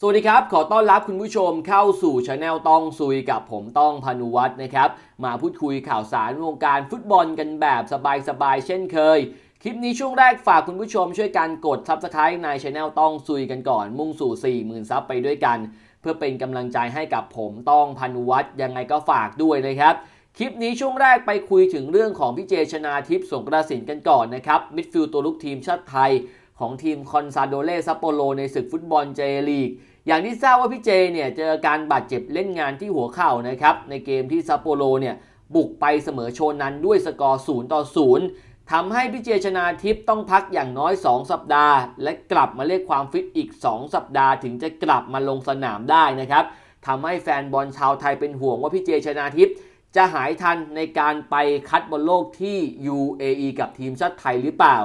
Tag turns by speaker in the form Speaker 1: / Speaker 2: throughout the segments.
Speaker 1: สวัสดีครับ ขอต้อนรับคุณผู้ชมเข้าสู่ช anel ต้องซุยกับผมต้องพานุวัฒน์นะครับ มาพูดคุยข่าวสารวงการฟุตบอลกันแบบสบายๆเช่นเคย คลิปนี้ช่วงแรกฝากคุณผู้ชมช่วยกันกด subscribe ในช anel ต้องซุยกันก่อน มุ่งสู่ 40,000 ซับไปด้วยกัน เพื่อเป็นกำลังใจให้กับผมต้องพานุวัฒน์ยังไงก็ฝากด้วยนะครับคลิปนี้ช่วงแรกไปคุยถึงเรื่องของพี่เจชนาทิพย์สงกระสินกันก่อนนะครับมิดฟิลด์ตัวลุกทีมชาติไทย ของทีมคอนซาโดเลซัปโปโรในศึกฟุตบอลเจลีก อย่างที่ทราบว่าพี่เจเนี่ยเจอการบาดเจ็บเล่นงานที่หัวเข่านะครับ ในเกมที่ซัปโปโรเนี่ยบุกไปเสมอโชนันด้วยสกอร์0ต่อ0ทำให้พี่เจชนาทิพย์ต้องพักอย่างน้อย 2 สัปดาห์ และกลับมาเรียกความฟิตอีก 2 สัปดาห์ ถึงจะกลับมาลงสนามได้นะครับทำให้แฟนบอลชาวไทยเป็นห่วงว่าพี่เจชนาทิพย์จะหายทันในการไปคัดบอลโลกที่ UAE กับทีมชาติไทยหรือเปล่า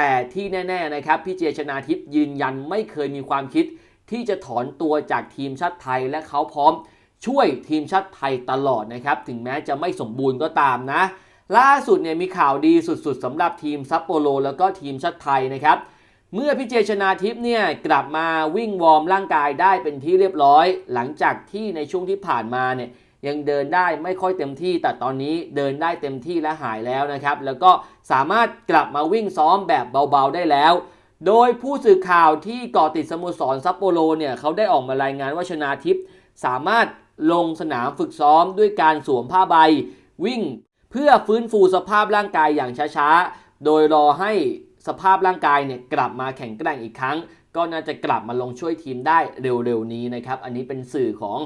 Speaker 1: แต่ที่แน่ๆนะครับพี่เจชนาทิพย์ยืนยันไม่เคยมีความคิด ที่จะถอนตัวจากทีมชาติไทยและเขาพร้อมช่วยทีมชาติไทยตลอดนะครับถึงแม้จะไม่สมบูรณ์ก็ตามนะ ล่าสุดเนี่ยมีข่าวดีสุดๆสำหรับทีมซัปโปโรแล้วก็ทีมชาติไทยนะครับเมื่อพี่เจชนาทิพย์เนี่ยกลับมาวิ่งวอร์มร่างกายได้เป็นที่เรียบร้อย หลังจากที่ในช่วงที่ผ่านมาเนี่ย ยังเดินได้ไม่ค่อยเต็มที่ แต่ตอนนี้เดินได้เต็มที่และหายแล้วนะครับ แล้วก็สามารถกลับมาวิ่งซ้อมแบบเบาๆได้แล้ว โดยผู้สื่อข่าวที่ก่อติดสโมสรซัปโปโรเนี่ยเขาได้ออกมารายงานว่าชนาทิพย์สามารถลงสนามฝึกซ้อมด้วยการสวมผ้าใบ วิ่งเพื่อฟื้นฟูสภาพร่างกายอย่างช้าๆ โดยรอให้สภาพร่างกายเนี่ยกลับมาแข็งแกร่งอีกครั้ง ก็น่าจะกลับมาลงช่วยทีมได้เร็วๆนี้นะครับ อันนี้เป็นสื่อของ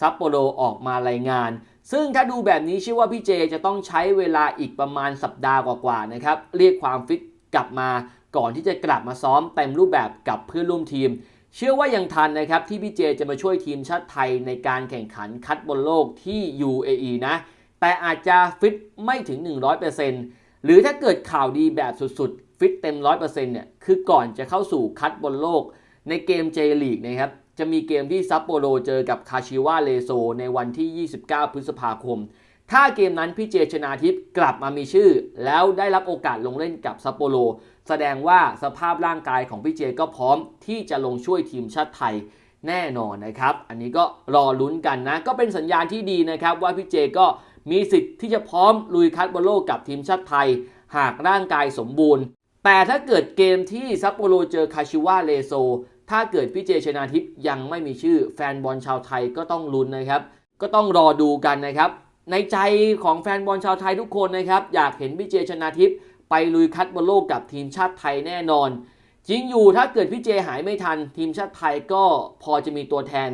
Speaker 1: ซัปโปโรออกมารายงาน ซึ่งถ้าดูแบบนี้เชื่อว่าพี่เจจะต้องใช้เวลาอีกประมาณสัปดาห์กว่าๆนะครับ เรียกความฟิตกลับมาก่อนที่จะกลับมาซ้อมเต็มรูปแบบกับเพื่อนร่วมทีม เชื่อว่ายังทันนะครับที่พี่เจจะมาช่วยทีมชาติไทยในการแข่งขันคัดบอลโลกที่ UAE นะ แต่อาจจะฟิตไม่ถึง 100%หรือถ้าเกิดข่าวดีแบบสุดๆ ฟิตเต็ม 100%เนี่ยคือก่อนจะเข้าสู่คัดบอลโลกในเกมเจลีกนะครับจะมีเกมที่ซัปโปโรเจอกับคาชิวาเลโซในวันที่ 29 พฤษภาคม ถ้าเกมนั้นพี่เจชนาทิพย์กลับมามีชื่อ แล้วได้รับโอกาสลงเล่นกับซัปโปโรแสดงว่าสภาพร่างกายของพี่เจก็พร้อมที่จะลงช่วยทีมชาติไทยแน่นอนนะครับ อันนี้ก็รอลุ้นกันนะ ก็เป็นสัญญาณที่ดีนะครับ ว่าพี่เจก็มีสิทธิ์ที่จะพร้อมลุยคัดบอลโลกกับทีมชาติไทย หากร่างกายสมบูรณ์ แต่ถ้าเกิดเกมที่ซัปโปโรเจอคาชิวาเลโซ ถ้าเกิดพี่เจชนาทิพย์ยังไม่มีชื่อแฟนบอลชาวไทยก็ต้องลุ้นนะครับ ก็ต้องรอดูกันนะครับ ในใจของแฟนบอลชาวไทยทุกคนนะครับ อยากเห็นพี่เจชนาทิพย์ไปลุยคัดบอลโลกกับทีมชาติไทยแน่นอน จริงอยู่ถ้าเกิดพี่เจหายไม่ทัน ทีมชาติไทยก็พอจะมีตัวแทน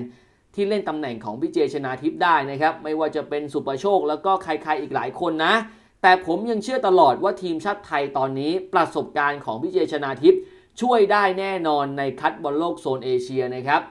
Speaker 1: ที่เล่นตำแหน่งของพี่เจชนาทิพย์ได้นะครับ ไม่ว่าจะเป็นสุประโชคแล้วก็ใครๆอีกหลายคนนะ แต่ผมยังเชื่อตลอดว่าทีมชาติไทยตอนนี้ประสบการณ์ของพี่เจชนาทิพย์ ช่วยได้แน่นอนในคัดบอลโลกโซนเอเชียนะครับ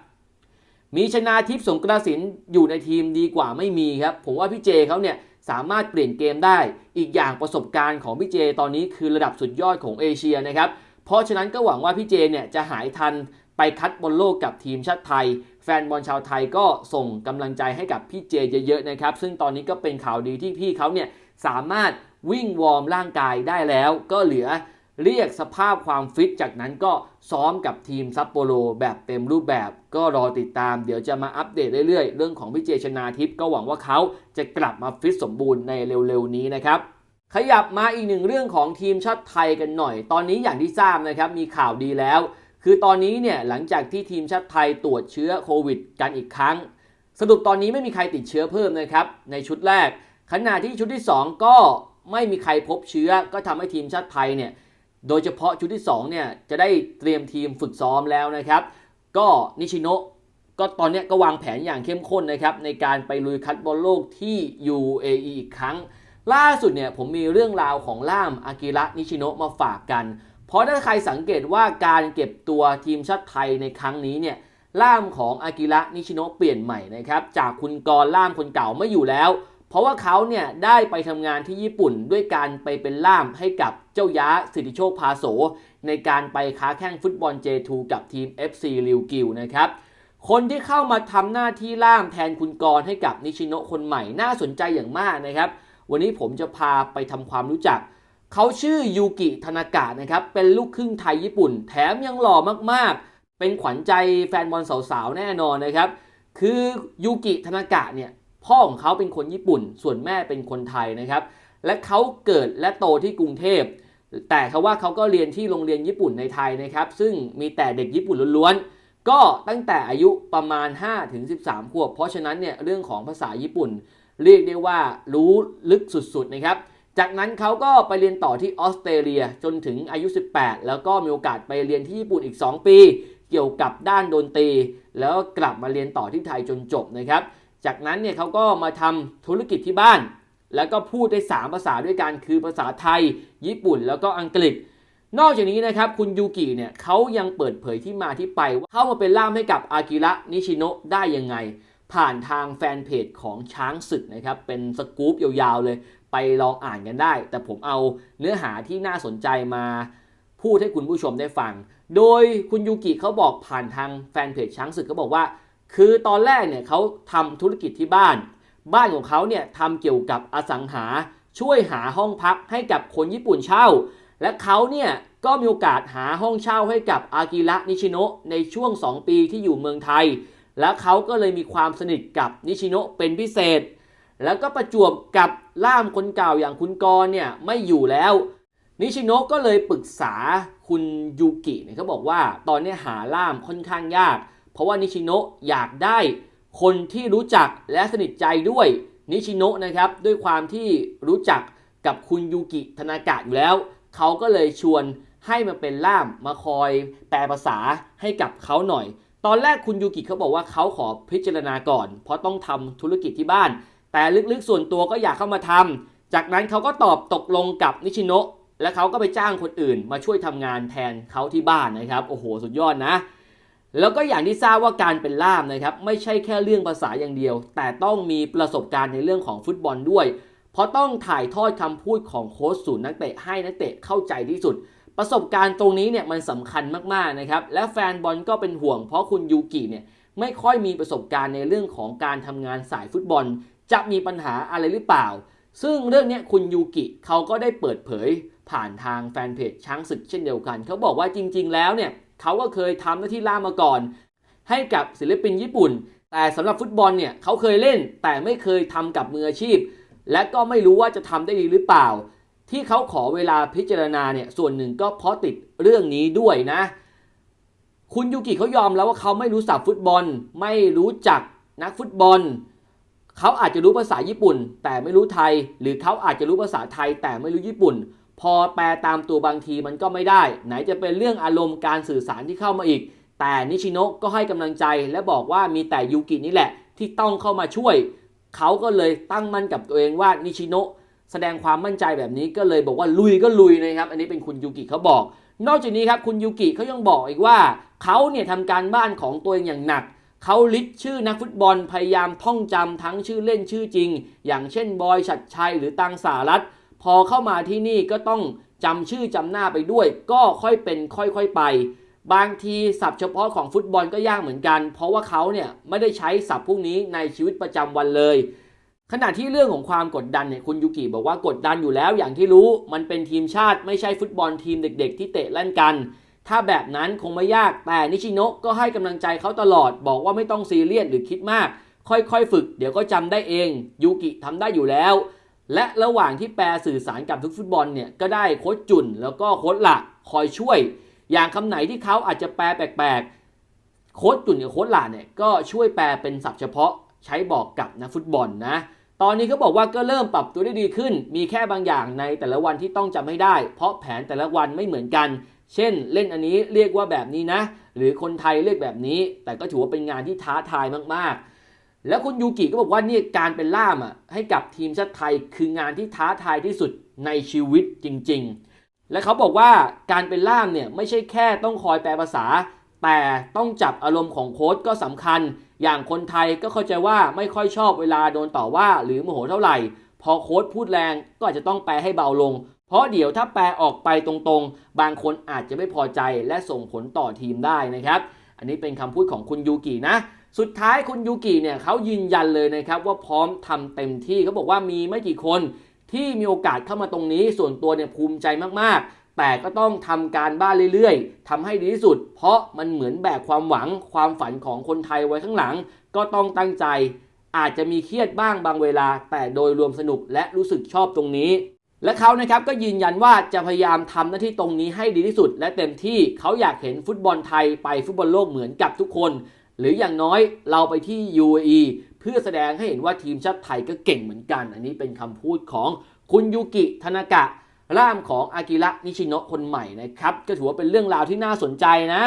Speaker 1: มีชนาทิพย์สงกระสินอยู่ในทีมดีกว่าไม่มีครับ ผมว่าพี่เจเขาเนี่ยสามารถเปลี่ยนเกมได้ อีกอย่างประสบการณ์ของพี่เจตอนนี้คือระดับสุดยอดของเอเชียนะครับ เพราะฉะนั้นก็หวังว่าพี่เจเนี่ยจะหายทันไปคัดบอลโลกกับทีมชาติไทย แฟนบอลชาวไทยก็ส่งกำลังใจให้กับพี่เจเยอะๆนะครับ ซึ่งตอนนี้ก็เป็นข่าวดีที่พี่เขาเนี่ยสามารถวิ่งวอร์มร่างกายได้แล้ว ก็เหลือ เรียกสภาพความฟิตจากนั้นก็ซ้อมกับทีมซัปโปโรแบบเต็มรูปแบบ ก็รอติดตามเดี๋ยวจะมาอัปเดตเรื่อยๆ เรื่องของพี่เจชนาทิพย์ก็หวังว่าเขาจะกลับมาฟิตสมบูรณ์ในเร็วๆนี้นะครับขยับมาอีกหนึ่งเรื่องของทีมชาติไทยกันหน่อย ตอนนี้อย่างที่ทราบนะครับมีข่าวดีแล้ว คือตอนนี้เนี่ยหลังจากที่ทีมชาติไทยตรวจเชื้อโควิดกันอีกครั้ง สรุปตอนนี้ไม่มีใครติดเชื้อเพิ่มนะครับในชุดแรก ขณะที่ชุดที่ 2 ก็ไม่มีใครพบเชื้อ ก็ทำให้ทีมชาติไทยเนี่ย โดยเฉพาะชุดที่2เนี่ยจะได้เตรียมทีมฝึกซ้อมแล้วนะครับ ก็นิชิโนะก็ตอนนี้ก็วางแผนอย่างเข้มข้นนะครับในการไปลุยคัดบอลโลกที่ UAE อีกครั้ง ล่าสุดเนี่ยผมมีเรื่องราวของล่ามอากิระนิชิโนะมาฝากกัน เพราะถ้าใครสังเกตว่าการเก็บตัวทีมชาติไทยในครั้งนี้เนี่ยล่ามของอากิระนิชิโนะเปลี่ยนใหม่นะครับจากคุณกรล่ามคนเก่าไม่อยู่แล้ว เพราะว่าเขาเนี่ยได้ไปทำงานที่ญี่ปุ่นด้วยการไปเป็นล่ามให้กับเจ้าย้าสิทธิโชคพาโส ในการไปค้าแข่งฟุตบอล J2 กับทีม FC ริวกิวนะครับ คนที่เข้ามาทำหน้าที่ล่ามแทนคุณกรให้กับนิชิโนคนใหม่น่าสนใจอย่างมากนะครับ วันนี้ผมจะพาไปทำความรู้จัก เขาชื่อยูกิธนากะนะครับ เป็นลูกครึ่งไทยญี่ปุ่น แถมยังหล่อมากๆ เป็นขวัญใจแฟนบอลสาวๆแน่นอนนะครับ คือยูกิธนากะเนี่ย พ่อของเขาเป็นคนญี่ปุ่น ส่วนแม่เป็นคนไทยนะครับ และเขาเกิดและโตที่กรุงเทพ แต่เขาว่าเขาก็เรียนที่โรงเรียนญี่ปุ่นในไทยนะครับ ซึ่งมีแต่เด็กญี่ปุ่นล้วนๆ ก็ตั้งแต่อายุประมาณ 5-13 ขวบ เพราะฉะนั้นเนี่ยเรื่องของภาษาญี่ปุ่น เรียกได้ว่ารู้ลึกสุดๆนะครับ จากนั้นเขาก็ไปเรียนต่อที่ออสเตรเลียจนถึงอายุ 18 แล้วก็มีโอกาสไปเรียนที่ญี่ปุ่นอีก 2 ปี เกี่ยวกับด้านดนตรี แล้วก็กลับมาเรียนต่อที่ไทยจนจบนะครับ จากนั้นเนี่ยเขาก็มาทำธุรกิจที่บ้าน แล้วก็พูดได้ 3 ภาษาด้วยกันคือภาษาไทย ญี่ปุ่น แล้วก็อังกฤษ นอกจากนี้นะครับคุณยูกิเนี่ยเขายังเปิดเผยที่มาที่ไปว่าเข้ามาเป็นล่ามให้กับอากิระนิชิโนะได้ยังไง ผ่านทางแฟนเพจของช้างศึกนะครับเป็นสกู๊ปยาวๆเลยไปลองอ่านกันได้ แต่ผมเอาเนื้อหาที่น่าสนใจมาพูดให้คุณผู้ชมได้ฟัง โดยคุณยูกิเขาบอกผ่านทางแฟนเพจช้างศึกเขาบอกว่า คือตอนแรกเนี่ยเขาทำธุรกิจที่บ้าน บ้านของเขาเนี่ยทำเกี่ยวกับอสังหา ช่วยหาห้องพักให้กับคนญี่ปุ่นเช่า และเขาเนี่ยก็มีโอกาสหาห้องเช่าให้กับอากิระนิชิโนะในช่วง 2 ปีที่อยู่เมืองไทย และเขาก็เลยมีความสนิทกับนิชิโนะเป็นพิเศษ แล้วก็ประจวบกับล่ามคนเก่าอย่างคุณกรเนี่ยไม่อยู่แล้ว นิชิโนะก็เลยปรึกษาคุณยูกิเนี่ยเขาบอกว่าตอนนี้หาล่ามค่อนข้างยาก เพราะว่านิชิโนอยากได้คนที่รู้จักและสนิทใจด้วยนิชิโนะนะครับด้วยความที่รู้จักกับคุณยูกิธนากะอยู่แล้ว เขาก็เลยชวนให้มาเป็นล่ามมาคอยแปลภาษาให้กับเขาหน่อย ตอนแรกคุณยูกิเขาบอกว่าเขาขอพิจารณาก่อน เพราะต้องทำธุรกิจที่บ้าน แต่ลึกๆส่วนตัวก็อยากเข้ามาทำจากนั้นเขาก็ตอบตกลงกับนิชิโนะและเขาก็ไปจ้างคนอื่น มาช่วยทำงานแทนเขาที่บ้านนะครับโอ้โหสุดยอดนะ แล้วก็อย่างที่ทราบว่าการเป็นล่ามนะครับไม่ใช่แค่เรื่องภาษาอย่างเดียว แต่ต้องมีประสบการณ์ในเรื่องของฟุตบอลด้วย เพราะต้องถ่ายทอดคำพูดของโค้ชศูนนักเตะให้นักเตะเข้าใจที่สุด ประสบการณ์ตรงนี้เนี่ยมันสำคัญมากๆนะครับและแฟนบอลก็เป็นห่วง เพราะคุณยูกิเนี่ยไม่ค่อยมีประสบการณ์ในเรื่องของการทำงานสายฟุตบอล จะมีปัญหาอะไรหรือเปล่า ซึ่งเรื่องนี้คุณยูกิเขาก็ได้เปิดเผยผ่านทางแฟนเพจช้างศึกเช่นเดียวกันเขาบอกว่าจริง ๆ แล้วเนี่ย เขาก็เคยทำหน้าที่ล่ามมาก่อน ให้กับศิลปินญี่ปุ่น แต่สำหรับฟุตบอลเนี่ยเขาเคยเล่นแต่ไม่เคยทำกับมืออาชีพ และก็ไม่รู้ว่าจะทำได้ดีหรือเปล่า ที่เขาขอเวลาพิจารณาเนี่ยส่วนหนึ่งก็เพราะติดเรื่องนี้ด้วยนะ คุณยูกิเขายอมแล้วว่าเขาไม่รู้สับฟุตบอล ไม่รู้จักนักฟุตบอลเขาอาจจะรู้ภาษาญี่ปุ่น แต่ไม่รู้ไทย หรือเขาอาจจะรู้ภาษาไทยแต่ไม่รู้ญี่ปุ่น พอแปลตามตัวบางทีมันก็ไม่ได้ ไหนจะเป็นเรื่องอารมณ์การสื่อสารที่เข้ามาอีก แต่นิชิโนะก็ให้กำลังใจและบอกว่ามีแต่ยูกินี่แหละ ที่ต้องเข้ามาช่วย เขาก็เลยตั้งมั่นกับตัวเองว่านิชิโนะแสดงความมั่นใจแบบนี้ก็เลยบอกว่าลุยก็ลุยนะครับ อันนี้เป็นคุณยูกิเขาบอก นอกจากนี้ครับคุณยูกิเขายังบอกอีกว่าเขาเนี่ยทำการบ้านของตัวเองอย่างหนักเขาลิสต์ชื่อนักฟุตบอลพยายามท่องจำทั้งชื่อเล่นชื่อจริง อย่างเช่นบอยชัดชัยหรือตังสารัต พอเข้ามาที่นี่ก็ต้องจำชื่อจำหน้าไปด้วย ก็ค่อยเป็นค่อยๆไป บางทีศัพท์เฉพาะของฟุตบอลก็ยากเหมือนกัน เพราะว่าเขาเนี่ยไม่ได้ใช้ศัพท์พวกนี้ในชีวิตประจำวันเลยขณะที่เรื่องของความกดดันเนี่ยคุณยูกิบอกว่ากดดันอยู่แล้วอย่างที่รู้มันเป็นทีมชาติไม่ใช่ฟุตบอลทีมเด็ก ๆ ที่เตะเล่นกัน ถ้าแบบนั้นคงไม่ยากแต่นิชิโนะก็ให้กำลังใจเขาตลอด บอกว่าไม่ต้องซีเรียสหรือคิดมาก ค่อยๆฝึก เดี๋ยวก็จำได้เอง ยูกิทำได้อยู่แล้ว และระหว่างที่แปลสื่อสารกับทุกฟุตบอลเนี่ยก็ได้โค้ชจุนแล้วก็โค้ชหละคอยช่วย อย่างคำไหนที่เขาอาจจะแปลแปลกๆ โค้ชจุนกับโค้ชหละเนี่ยก็ช่วยแปลเป็นศัพท์เฉพาะใช้บอกกับนักฟุตบอลนะตอนนี้เขาบอกว่าก็เริ่มปรับตัวได้ดีขึ้น มีแค่บางอย่างในแต่ละวันที่ต้องจำให้ได้ เพราะแผนแต่ละวันไม่เหมือนกัน เช่น เล่นอันนี้เรียกว่าแบบนี้นะ หรือคนไทยเรียกแบบนี้ แต่ก็ถือว่าเป็นงานที่ท้าทายมากๆ แล้วคุณยูกิก็บอกว่านี่การเป็นล่ามอะให้กับทีมชาติไทยคืองานที่ท้าทายที่สุดในชีวิตจริง ๆ และเขาบอกว่าการเป็นล่ามเนี่ยไม่ใช่แค่ต้องคอยแปลภาษา แต่ต้องจับอารมณ์ของโค้ชก็สำคัญ อย่างคนไทยก็เข้าใจว่าไม่ค่อยชอบเวลาโดนต่อว่าหรือโมโหเท่าไหร่ พอโค้ชพูดแรงก็อาจจะต้องแปลให้เบาลง เพราะเดี๋ยวถ้าแปลออกไปตรงๆ บางคนอาจจะไม่พอใจและส่งผลต่อทีมได้นะครับ อันนี้เป็นคำพูดของคุณยูกินะ สุดท้ายคุณยูกิเนี่ยเขายืนยันเลยนะครับว่าพร้อมทำเต็มที่เขาบอกว่ามีไม่กี่คนที่มีโอกาสเข้ามาตรงนี้ส่วนตัวเนี่ยภูมิใจมากๆ แต่ก็ต้องทำการบ้านเรื่อยๆทำให้ดีที่สุด เพราะมันเหมือนแบกความหวังความฝันของคนไทยไว้ข้างหลัง ก็ต้องตั้งใจ อาจจะมีเครียดบ้างบางเวลา แต่โดยรวมสนุกและรู้สึกชอบตรงนี้ และเขานะครับก็ยืนยันว่าจะพยายามทำหน้าที่ตรงนี้ให้ดีที่สุด และเต็มที่เขาอยากเห็นฟุตบอลไทยไปฟุตบอลโลกเหมือนกับทุกคน หรืออย่างน้อยเราไปที่ UAE เพื่อแสดงให้เห็นว่าทีมชาติไทยก็เก่งเหมือนกัน อันนี้เป็นคำพูดของคุณยูกิธนากะ ร่ามของอากิระนิชิโนะคนใหม่นะครับ ก็ถือว่าเป็นเรื่องราวที่น่าสนใจนะ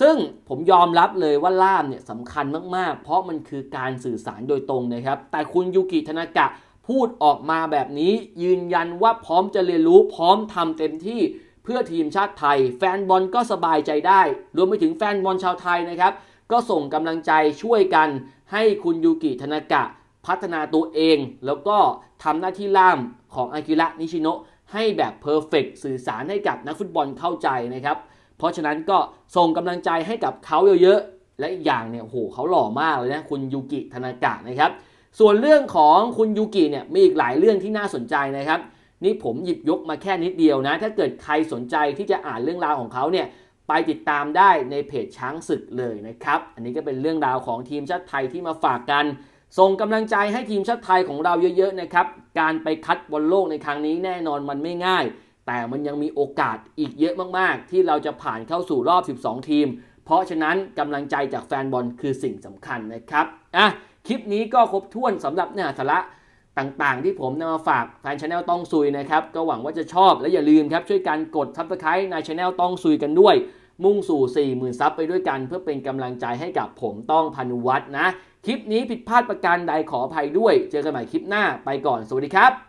Speaker 1: ซึ่งผมยอมรับเลยว่าล่ามเนี่ยสำคัญมากๆ เพราะมันคือการสื่อสารโดยตรงนะครับ แต่คุณยูกิธนากะพูดออกมาแบบนี้ยืนยันว่าพร้อมจะเรียนรู้พร้อมทำเต็มที่เพื่อทีมชาติไทย แฟนบอลก็สบายใจได้ รวมไปถึงแฟนบอลชาวไทยนะครับ ก็ส่งกำลังใจช่วยกันให้คุณยูกิธนากะพัฒนาตัวเอง แล้วก็ทำหน้าที่ล่ามของอากิระนิชิโนะให้แบบเพอร์เฟกสื่อสารให้กับนักฟุตบอลเข้าใจนะครับ เพราะฉะนั้นก็ส่งกำลังใจให้กับเขาเยอะๆ และอีกอย่างเนี่ยโอ้โหเขาหล่อมากเลยนะคุณยูกิธนากะนะครับ ส่วนเรื่องของคุณยูกิเนี่ยมีอีกหลายเรื่องที่น่าสนใจนะครับ นี่ผมหยิบยกมาแค่นิดเดียวนะ ถ้าเกิดใครสนใจที่จะอ่านเรื่องราวของเขาเนี่ย ไปติดตามได้ในเพจช้างศึกเลยนะครับ อันนี้ก็เป็นเรื่องราวของทีมชาติไทยที่มาฝากกัน ส่งกำลังใจให้ทีมชาติไทยของเราเยอะๆนะครับ การไปคัดบอลโลกในครั้งนี้แน่นอนมันไม่ง่าย แต่มันยังมีโอกาสอีกเยอะมากๆ ที่เราจะผ่านเข้าสู่รอบ 12 ทีม เพราะฉะนั้นกำลังใจจากแฟนบอลคือสิ่งสำคัญนะครับ อะ คลิปนี้ก็ครบถ้วนสำหรับเนื้อสาระต่างๆ ที่ผมนำมาฝากแฟนชาแนลต้องซุยนะครับ ก็หวังว่าจะชอบและอย่าลืมครับช่วยกันกด subscribe ในชาแนลต้องซุยกันด้วย มุ่งสู่ 40,000ซับไปด้วยกันเพื่อเป็นกำลังใจให้กับผมต้องพันุวัฒนะ คลิปนี้ผิดพลาดประการใดขออภัยด้วย เจอกันใหม่คลิปหน้าไปก่อนสวัสดีครับ